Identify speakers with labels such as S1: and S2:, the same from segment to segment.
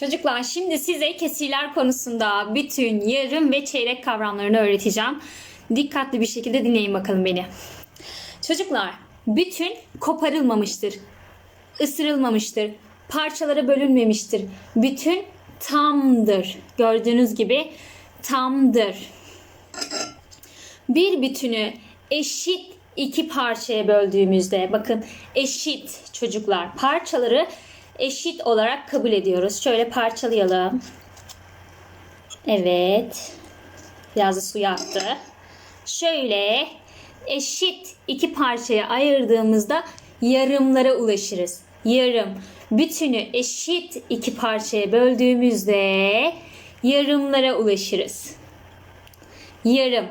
S1: Çocuklar şimdi size kesirler konusunda bütün, yarım ve çeyrek kavramlarını öğreteceğim. Dikkatli bir şekilde dinleyin bakalım beni. Çocuklar, bütün koparılmamıştır, ısırılmamıştır, parçalara bölünmemiştir. Bütün tamdır. Gördüğünüz gibi tamdır. Bir bütünü eşit iki parçaya böldüğümüzde bakın eşit çocuklar parçaları eşit olarak kabul ediyoruz. Şöyle parçalayalım. Evet. Biraz da suya attı. Şöyle eşit iki parçaya ayırdığımızda yarımlara ulaşırız. Yarım. Bütünü eşit iki parçaya böldüğümüzde yarımlara ulaşırız. Yarım.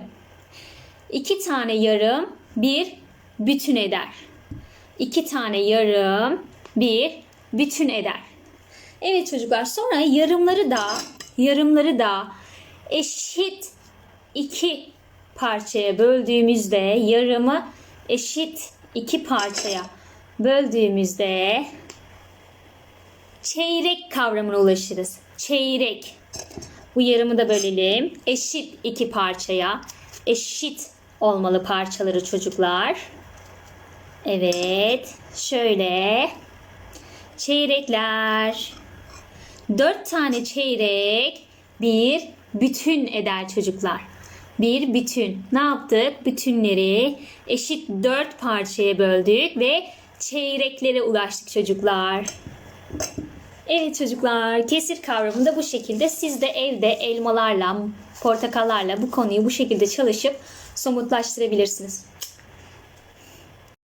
S1: İki tane yarım bir bütün eder. İki tane yarım bir bütün eder. Evet çocuklar sonra yarımları da yarımları da eşit iki parçaya böldüğümüzde yarımı eşit iki parçaya böldüğümüzde çeyrek kavramına ulaşırız. Çeyrek. Bu yarımı da bölelim. Eşit iki parçaya. Eşit olmalı parçaları çocuklar. Evet. Şöyle. Çeyrekler. Dört tane çeyrek bir bütün eder çocuklar. Bir bütün. Ne yaptık? Bütünleri eşit dört parçaya böldük ve çeyreklere ulaştık çocuklar. Evet çocuklar, kesir kavramı da bu şekilde. Siz de evde elmalarla, portakallarla bu konuyu bu şekilde çalışıp somutlaştırabilirsiniz.